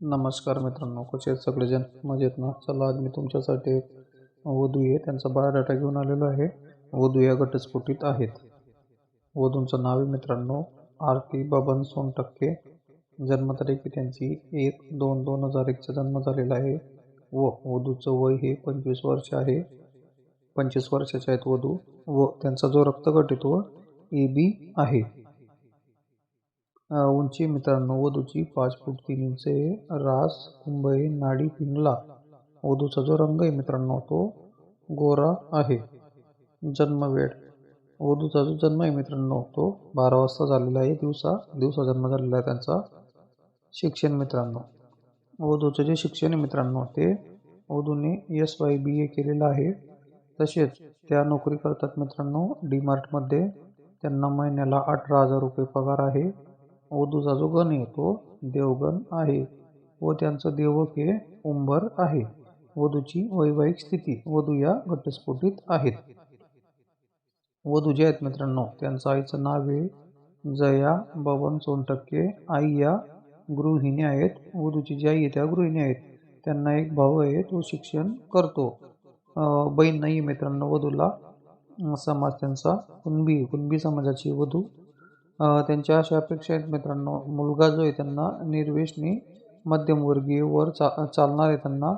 नमस्कार मित्रांनो कसे आहेत सगळेजण? मजेत ना? चला आज मी तुमच्यासाठी एक वधू आहे. त्यांचा बायोडाटा घेऊन आलेलो आहे. वधू या घटस्फोटीत आहेत. वधूंचं नाव आहे मित्रांनो आरती बबन सोनटक्के. जन्मतारीख त्यांची एक दोन दोन हजार एकचा जन्म झालेला आहे. व वधूचं वय हे पंचवीस वर्ष आहे. पंचवीस वर्षाचे आहेत वधू. व त्यांचा जो रक्तगट आहे तो ए बी आहे. उंची मित्रांनो वधूची पाच फूट तीन इंच आहे. रास कुंभई नाडी पिंगला. वधूचा जो रंग आहे मित्रांनो तो गोरा आहे. जन्मवेळ. वधूचा जो जन्म आहे मित्रांनो तो बारा वाजता झालेला आहे दिवसा. दिवसा जन्म झालेला आहे त्यांचा. शिक्षण मित्रांनो. वधूचं जे शिक्षण आहे मित्रांनो ते वधूने एस वाय बी ए केलेलं आहे. तसेच त्या नोकरी करतात मित्रांनो डी मार्टमध्ये त्यांना महिन्याला अठरा हजार रुपये पगार आहे. वधूचा जो गण आहे तो देवगण आहे व त्यांचं देवक हे उंबर आहे वधूची वैवाहिक स्थिती वधू या घटस्फोटीत आहेत. वधू जे आहेत मित्रांनो त्यांचं आईचं नाव आहे जया बबन सोनटक्के. आई या गृहिणी आहेत वधूची जी आई आहे त्या गृहिणी आहेत. त्यांना एक भाऊ आहे तो शिक्षण करतो. बहीण नाही मित्रांनो वधूला समाज त्यांचा कुणबी कुणबी समाजाची वधू त्यांच्या अशा अपेक्षा आहेत मित्रांनो. मुलगा जो आहे त्यांना निर्वेशनी मध्यमवर्गीय वर चा चालणारे त्यांना.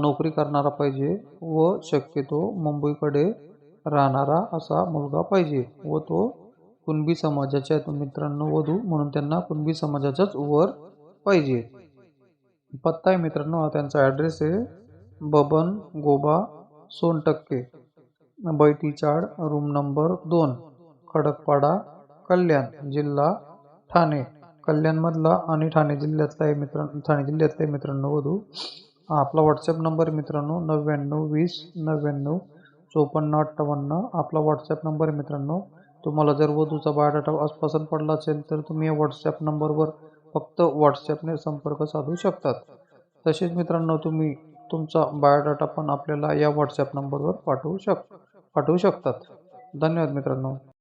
नोकरी करणारा पाहिजे व शक्यतो मुंबईकडे राहणारा असा मुलगा पाहिजे व तो कुणबी समाजाच्या आहेत मित्रांनो वधू म्हणून त्यांना कुणबी समाजाचाच वर पाहिजे. पत्ता आहे मित्रांनो हा त्यांचा ॲड्रेस आहे. बबन गोबा सोनटक्के. बैठीचाळ रूम नंबर दोन खडकपाडा कल्याण जिल्हा ठाणे. कल्याणमधला आणि ठाणे जिल्ह्यातला आहे मित्र ठाणे जिल्ह्यातला आहे मित्रांनो वधू. आपला व्हॉट्सॲप नंबर मित्रांनो नव्याण्णव वीस नव्याण्णव चोपन्न अठ्ठावन्न. आपला व्हॉट्सॲप नंबर मित्रांनो तुम्हाला जर वधूचा बायोडाटा आज पसंत पडला असेल तर तुम्ही या व्हॉट्सॲप नंबरवर फक्त व्हॉट्सॲपने संपर्क साधू शकतात. तसेच मित्रांनो तुम्ही तुमचा बायोडाटा पण आपल्याला या व्हॉट्सॲप नंबरवर पाठवू शक पाठवू शकतात. धन्यवाद मित्रांनो.